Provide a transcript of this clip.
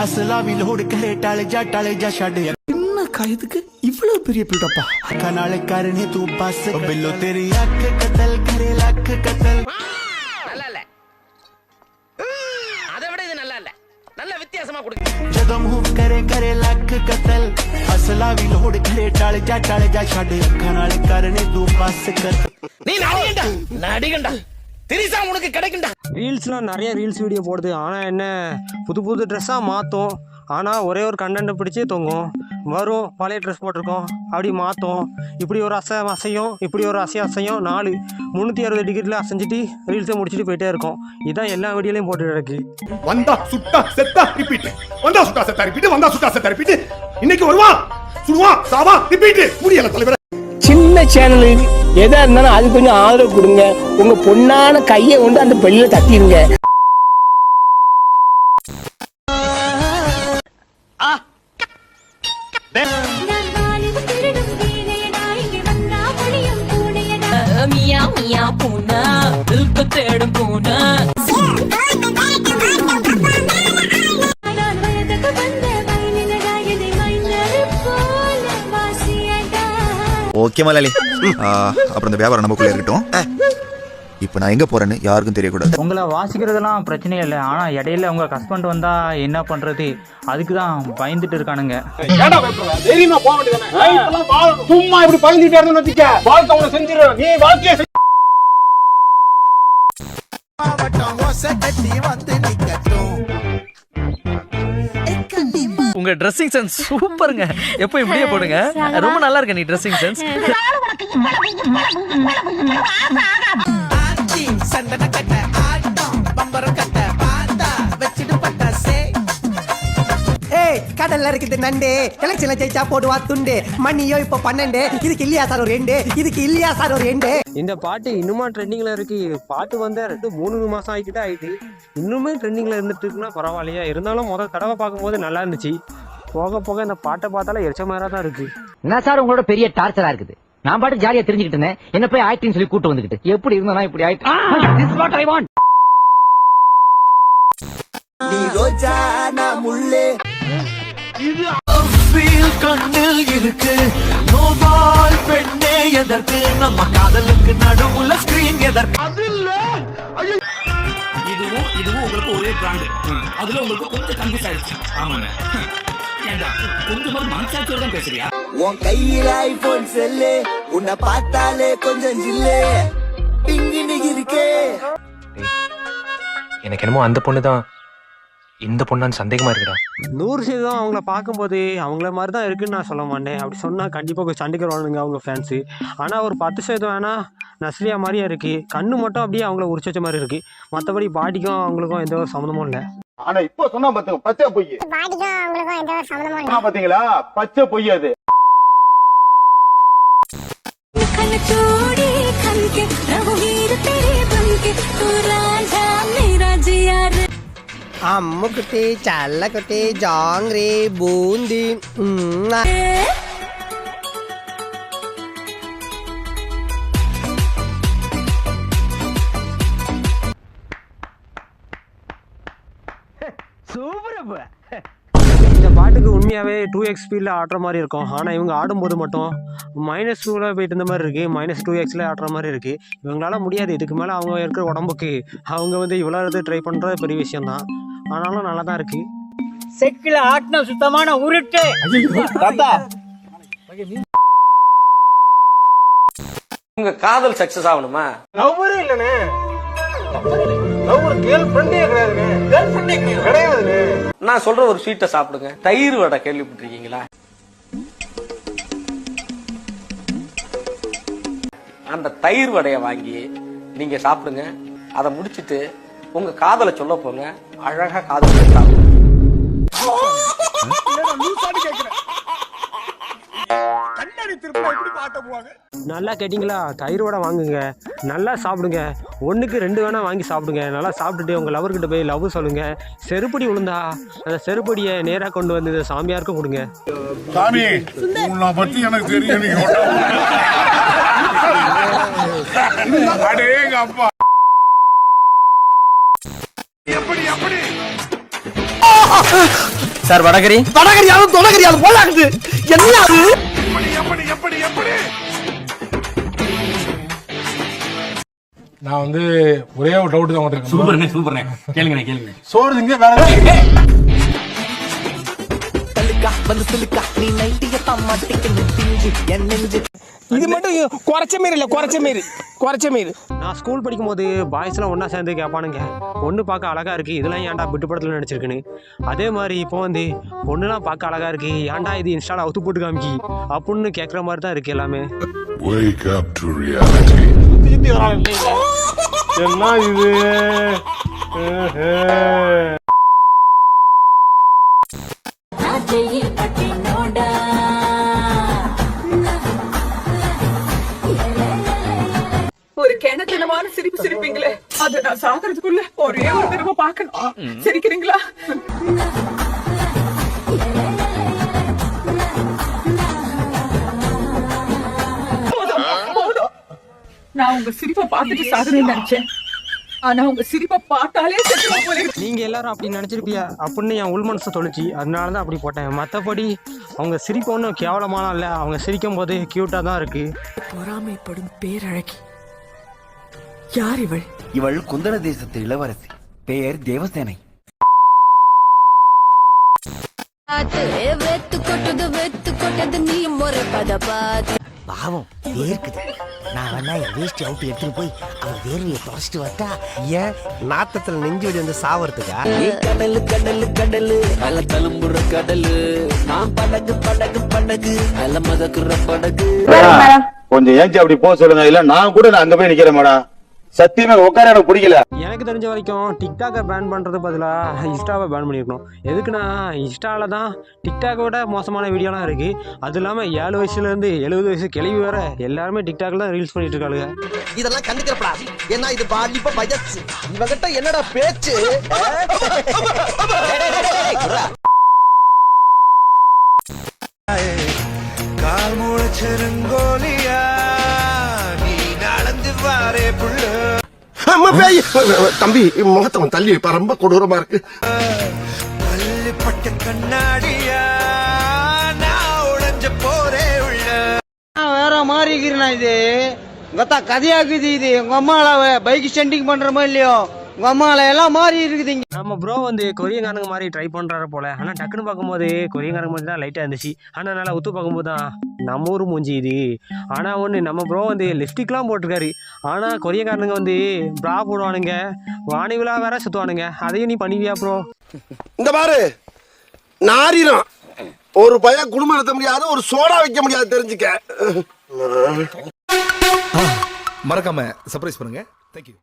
அசலாவி லோடு கரேட்டாலே ஜாட்டாலே ஜாஷாடு என்ன காயத்துக்கு? இவ்வளவு பெரிய பில்டப்பா? கனாலே காரனே தூ பாஸ் பில்லோ தெரி. அக்கு கத்தல் கரே லக்கு கத்தல். நல்லா இல்ல அதை விட இது நல்லா இல்ல நல்ல வித்தியாசமா கொடுங்க. ஜதம் ஹூ கரே கரே லக்கு கத்தல். அசலாவி லோடு கரேட்டாலே ஜாட்டாலே ஜாஷாடு கனாலே காரனே தூ கத்தல். நீ நடிகண்டா? நடிகண்டா? திரிசா உனக்கு கிடைக்கண்டா? ரீல்ஸ்லாம் நிறைய ரீல்ஸ் வீடியோ போடுது. ஆனால் என்ன புது புது ட்ரெஸ்ஸாக மாற்றும் ஆனால் ஒரே ஒரு கண்டென்ட்டை பிடிச்சி தொங்கும். வரும் பழைய ட்ரெஸ் போட்டிருக்கோம். அப்படி மாற்றும் இப்படி ஒரு அசை அசையும் இப்படி ஒரு அசை அசையும் நாலு முந்நூற்றி அறுபது டிகிரியில் அசைஞ்சிட்டு ரீல்ஸை முடிச்சுட்டு போயிட்டே இருக்கோம். இதான் எல்லா வீடியோலையும் போட்டு கிடக்கு வந்தா சுட்டா செத்தா ரிப்பீட் வந்தா சுட்டா செத்தா ரிப்பீட் வந்தா சுட்டா செத்தா ரிப்பீட் இன்னைக்கு வருவா சுடுவா சாவா ரிப்பீட் முடியல தலைவர். சின்ன சேனலு எதா இருந்தாலும் அது கொஞ்சம் ஆதரவு கொடுங்க. உங்க பொண்ணான கையை கொண்டு அந்த பெல்லில தட்டிடுங்க மியா மியா பூனை. தேடும் பூனை. ஓகே மலாலி. ஆ, அப்புறம் இந்த வியாபாரம் நமக்குள்ள இருக்கட்டும். இப்போ நான் எங்க போறேன்னு யாருக்கும் தெரியக்கூடாது. உங்களை வாசிக்கிறதெல்லாம் பிரச்சனை இல்லை. ஆனால் இடையில உங்கள் ஹஸ்பண்ட் வந்தா என்ன பண்ணுறது அதுக்கு தான் பயந்துட்டு இருக்கானுங்க. தைரியமா போக வேண்டியதானே சும்மா இப்படி பயந்துட்டே இருந்தேன்னு வச்சுக்க. வாழ்க்கை உனக்கு செஞ்சிடும் நீ வாழ்க்கைய உங்க ட்ரெஸ்ஸிங் சென்ஸ் சூப்பருங்க. எப்போ இப்படியே போடுங்க. ரொம்ப நல்லா இருக்கு நீ ட்ரெஸ்ஸிங் சென்ஸ் ஏய் கடல்ல இருக்குது நண்டு. எலெக்ஷன்ல ஜெயிச்சா போடுவா துண்டு. மணியோ இப்ப பன்னெண்டு. இதுக்கு இல்லையா சார் ஒரு ரெண்டு இதுக்கு இல்லையா சார் ஒரு ரெண்டு இந்த பாட்டு இன்னுமா ட்ரெண்டிங்கில் இருக்கு. பாட்டு வந்து ரெண்டு மூணு மாதம் ஆகிக்கிட்டே ஆயிட்டு. இன்னுமே ட்ரெண்டிங்கில் இருந்துட்டு இருக்குன்னா பரவாயில்லையா? இருந்தாலும் முதல் தடவை பார்க்கும்போது நல்லா இருந்துச்சு. போக போக இந்த பாட்டை பார்த்தாலும் எரிச்ச மாதிரி தான் இருக்கு. என்ன சார் உங்களோட பெரிய டார்ச்சரா இருக்குது? நான் பாட்டு ஜாலியா தெரிஞ்சுக்கிட்டு இருந்தேன். என்ன போய் ஆயிட்டுன்னு சொல்லி கூட்டு வந்துக்கிட்டு. எப்படி இருந்தா இப்படி ஆயிட்டு. திஸ் வாட் ஐ வாண்ட் நீ ரோஜா நான் முள்ளே. கண்ணில் இருக்கு. நோபால் பெண்ணே எதற்கு? நம்ம காதலுக்கு நடுவுல ஸ்கிரீன் எதற்கு இதுவும் இதுவும் உங்களுக்கு ஒரே பிராண்டு அதுல உங்களுக்கு கொஞ்சம் கன்ஃபியூஸ் ஆயிடுச்சு. ஆமாண்ணே ஏண்டா கொஞ்சம் மனசாட்சியோட தான் பேசுறியா? உன் கையில ஐபோன் செல்லு. உன்னை பார்த்தாலே கொஞ்சம் ஜில்லே. பிங்கினி இருக்கே. எனக்கு என்னமோ அந்த பொண்ணு தான் இந்த பொண்ணான்னு சந்தேகமா இருக்குடா. நூறு சதவீதம் அவங்கள பார்க்கும்போது அவங்கள மாதிரி தான் இருக்குன்னு நான் சொல்ல மாட்டேன். அப்படி சொன்னால் கண்டிப்பாக கொஞ்சம் சண்டைக்கு வருவானுங்க அவங்க ஃபேன்ஸு ஆனால் ஒரு பத்து சதவீதம் வேணா நஸ்ரியா மாதிரியே இருக்குது கண்ணு மட்டும் அப்படியே அவங்கள உரிச்சு வச்ச மாதிரி இருக்குது மற்றபடி பாடிக்கும் அவங்களுக்கும் எந்த ஒரு சம்மந்தமும் இல்லை. ஆனா இப்போ சொன்னா பாத்துங்க பச்சை பொய் பாத்தீங்களா? பச்சை பொய் அது. அம்முக்குட்டி சல்லக்குட்டி ஜாங்கிரி అమ్ముకుటి చల్లకుటి జాంగ్రీ బూందీ உண்மையாகவே டூ எக்ஸ் ஸ்பீடில் ஆடுற மாதிரி இருக்கும். ஆனால் இவங்க ஆடும்போது மட்டும் மைனஸ் டூவில் போயிட்டு இருந்த மாதிரி இருக்குது மைனஸ் டூ எக்ஸில் ஆடுற மாதிரி இருக்குது இவங்களால முடியாது. இதுக்கு மேலே அவங்க இருக்கிற உடம்புக்கு அவங்க வந்து இவ்வளோ இது ட்ரை பண்ணுறது பெரிய விஷயம்தான். ஆனாலும் நல்லா தான் இருக்குது செக்கில் ஆட்டின சுத்தமான உருட்டு. உங்க காதல் சக்சஸ் ஆகணுமா? லவ்வரே இல்லனே லவ் ஒரு கேர்ள் ஃப்ரெண்டே கிடையாதுங்க. கேர்ள் ஃப்ரெண்டே கிடையாதுங்க. நான் சொல்ற ஒரு ஸ்வீட்டை சாப்பிடுங்க. தயிர் வடை கேள்விப்பட்டிருக்கீங்களா? அந்த தயிர் வடையை வாங்கி நீங்க சாப்பிடுங்க. அதை முடிச்சிட்டு உங்க காதலை சொல்ல போங்க. அழகா காதல் சாப்பிடுங்க. கண்ணாடி திருப்பி எப்படி பாட்ட போவாங்க? நல்லா கேட்டிங்களா? தயிரோட வாங்குங்க. நல்லா சாப்பிடுங்க. ஒன்றுக்கு ரெண்டு வேணால் வாங்கி சாப்பிடுங்க. நல்லா சாப்பிட்டுட்டு உங்கள் லவர்கிட்ட போய் லவ் சொல்லுங்கள் செருப்படி விழுந்தா அந்த செருப்படியை நேராக கொண்டு வந்து சாமியாருக்கும் கொடுங்க. சாமி உன்னை பத்தி எனக்கு தெரியும் அடேங்க அப்பா. எப்படி எப்படி? சார் வடகரி? வடகரியாலும் தொடகரியாலும் போலாகுது என்ன அது? நான் வந்து ஒரே ஒரு டவுட் தான் உங்கள்கிட்ட சூப்பர்ண்ணே சூப்பர்ண்ணே. கேளுங்கண்ணே கேளுங்க சோறு திங்க வேற வந்து சொல்லுக்கா நீ நைட்டிய மாட்டிக்கணும் பிஞ்சு. என் நெஞ்சு இது மட்டும் குறைச்ச மாரி இல்ல குறைச்ச மாரி குறைச்ச மாரி. நான் ஸ்கூல் படிக்கும்போது பாய்ஸ்லாம் ஒன்றா சேர்ந்து கேட்பானுங்க பொண்ணு பார்க்க அழகா இருக்கு இதெல்லாம் ஏன்டா பிட்டு படத்தில் நடிச்சிருக்குன்னு. அதே மாதிரி இப்போ வந்து பொண்ணுலாம் பார்க்க அழகா இருக்கு ஏன்டா இது இன்ஸ்டால அவுத்து போட்டு காமிக்கி அப்படின்னு கேட்குற மாதிரி தான் இருக்கு எல்லாமே. Wake up to reality. சுத்தி வரான் என்ன இது? கிணத்தனமான சிரிப்பு சிரிப்பீங்களே. அது நான் சாகிறதுக்குள்ள ஒரே ஒரு தடவை பார்க்கணும். சிரிக்கிறீங்களா. நான் உங்க சிரிப்பை பார்த்துட்டு சாகணும்னு நினைச்சேன். ஆனா உங்க சிரிப்பை பார்த்தாலே இருக்கு. நீங்கள் எல்லாரும் அப்படி நினச்சிருப்பியா? அப்படின்னு என் உள் மனசை தொலைச்சி அதனால தான் அப்படி போட்டேன். மற்றபடி அவங்க சிரிப்பு ஒன்றும் கேவலமான இல்லை. அவங்க சிரிக்கும் போது க்யூட்டாக தான் இருக்குது பொறாமைப்படும் பேரழகி. யார் இவள்? இவள் குந்தன தேசத்து இளவரசி. பெயர் தேவசேனை. வெத்து கொட்டது வெத்து கொட்டது நீ முறை பத பார்த்து பாவம் வேர்க்குது நான் வேணா என் வேஷ்டி அவுட்டு எடுத்துட்டு போய் அவன் வேர்வையை தொடச்சிட்டு வரட்டா? ஏன்? நாத்தத்துல நெஞ்சு வலி வந்து சாவறதுக்கா? கடலு கடலு கடலு. நல்ல தழும்புற கடலு. நான் படகு படகு படகு. நல்ல மதக்குற படகு. கொஞ்சம் ஏஞ்சி அப்படி போக சொல்லுங்க. இல்ல நான் கூட நான் அங்க போய் நிக்கிறேன் மேடம். சத்தியமா உட்கார எனக்கு பிடிக்கல. எனக்கு தெரிஞ்ச வரைக்கும் டிக்டாக்கை பேன் பண்ணுறது பதிலாக இன்ஸ்டாவை பேன் பண்ணியிருக்கணும் எதுக்குன்னா இன்ஸ்டாவில் தான் டிக்டாக்கை விட மோசமான வீடியோலாம் இருக்குது அது இல்லாமல் ஏழு வயசுலேருந்து எழுபது வயசு கிளவி வேற எல்லாருமே டிக்டாக்ல தான் ரீல்ஸ் பண்ணிட்டு இருக்காளுங்க. இதெல்லாம் கண்டுக்கிறப்படாது ஏன்னா இது பாலிப்ப வயசு. இவகிட்ட என்னடா பேச்சு? கால் முளைச்சிருங்கோலியா நீ நடந்து வாரே புள்ள. தம்பி முகத்தவன் தள்ளி வைப்பா. ரொம்ப கொடூரமா இருக்கு. பட்ட கண்ணாடியா நான் உடஞ்ச போரே உள்ள வேற மாறிக்கிறேன் இது கதையாக்குது இது. உங்க அம்மாவை பைக் ஸ்டண்டிங் பண்றமோ இல்லையோ? அம்மால எல்லாம் மாறி இருக்குது இங்க நம்ம ப்ரோ வந்து கொரியங்காரங்க மாதிரி ட்ரை பண்ணுறாரு போல. ஆனால் டக்குன்னு பார்க்கும்போது கொரியங்காரங்க மாதிரி தான் லைட்டாக இருந்துச்சு. ஆனால் நல்லா ஒத்து பார்க்கும்போது தான் நம்ம ஊர் மூஞ்சி இது. ஆனால் ஒன்று நம்ம ப்ரோ வந்து லிப்ஸ்டிக்லாம் போட்டிருக்காரு. ஆனால் கொரியங்காரனுங்க வந்து ப்ரா போடுவானுங்க. வாணி விழா வேற சுற்றுவானுங்க அதையும் நீ பண்ணுவியா ப்ரோ இந்த பாரு. நாரினம் ஒரு பையன் குடும்பம் நடத்த முடியாது ஒரு சோடா வைக்க முடியாது தெரிஞ்சுக்க. மறக்காம சர்ப்ரைஸ் பண்ணுங்க. தேங்க்யூ